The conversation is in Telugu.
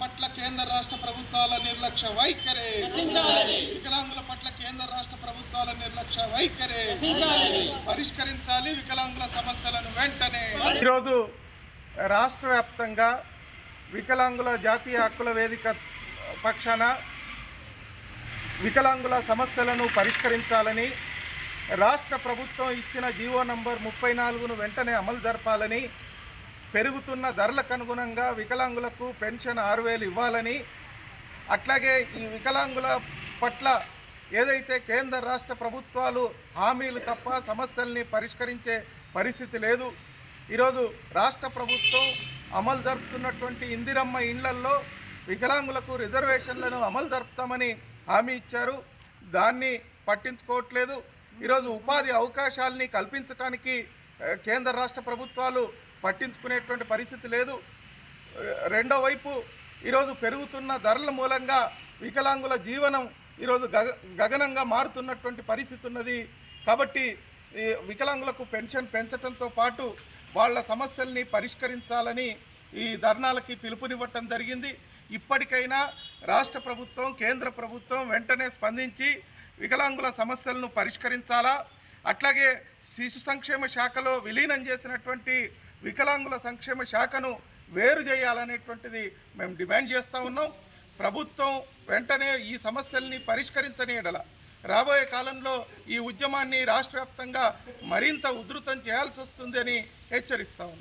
పట్ల కేంద్ర రాష్ట్ర ప్రభుత్వాల నిర్లక్ష్య వైఖరి. వికలాంగుల పట్ల కేంద్ర రాష్ట్ర ప్రభుత్వాల నిర్లక్ష్య వైఖరి. పరిష్కరించాలి వికలాంగుల సమస్యలను వెంటనే. ఈరోజు రాష్ట్ర వ్యాప్తంగా వికలాంగుల జాతీయ హక్కుల వేదిక పక్షాన వికలాంగుల సమస్యలను పరిష్కరించాలని రాష్ట్ర ప్రభుత్వం ఇచ్చిన జీవో నంబర్ ముప్పై నాలుగును వెంటనే అమలు జరపాలని పెరుగుతున్న ధరలకు అనుగుణంగా వికలాంగులకు పెన్షన్ ఆరు వేలు ఇవ్వాలని అట్లాగే ఈ వికలాంగుల పట్ల ఏదైతే కేంద్ర రాష్ట్ర ప్రభుత్వాలు హామీలు తప్ప సమస్యల్ని పరిష్కరించే పరిస్థితి లేదు ఈరోజు రాష్ట్ర ప్రభుత్వం అమలు జరుపుతున్నటువంటి ఇందిరమ్మ ఇండ్లల్లో వికలాంగులకు రిజర్వేషన్లను అమలు జరుపుతామని హామీ ఇచ్చారు. దాన్ని పట్టించుకోవట్లేదు. ఈరోజు ఉపాధి అవకాశాలని కల్పించడానికి కేంద్ర రాష్ట్ర ప్రభుత్వాలు పట్టించుకునేటువంటి పరిస్థితి లేదు. రెండో వైపు ఈరోజు పెరుగుతున్న ధరల మూలంగా వికలాంగుల జీవనం ఈరోజు గగ గగనంగా మారుతున్నటువంటి పరిస్థితి ఉన్నది. కాబట్టి ఈ వికలాంగులకు పెన్షన్ పెంచడంతో పాటు వాళ్ళ సమస్యల్ని పరిష్కరించాలని ఈ ధర్నాలకి పిలుపునివ్వటం జరిగింది. ఇప్పటికైనా రాష్ట్ర ప్రభుత్వం కేంద్ర ప్రభుత్వం వెంటనే స్పందించి వికలాంగుల సమస్యలను పరిష్కరించాలా? అట్లాగే శిశు సంక్షేమ శాఖలో విలీనం చేసినటువంటి వికలాంగుల సంక్షేమ శాఖను వేరు చేయాలనేటువంటిది మేము డిమాండ్ చేస్తూ ఉన్నాం. ప్రభుత్వం వెంటనే ఈ సమస్యల్ని పరిష్కరించని ఎడల రాబోయే కాలంలో ఈ ఉద్యమాన్ని రాష్ట్ర మరింత ఉధృతం చేయాల్సి వస్తుందని హెచ్చరిస్తా ఉన్నాం.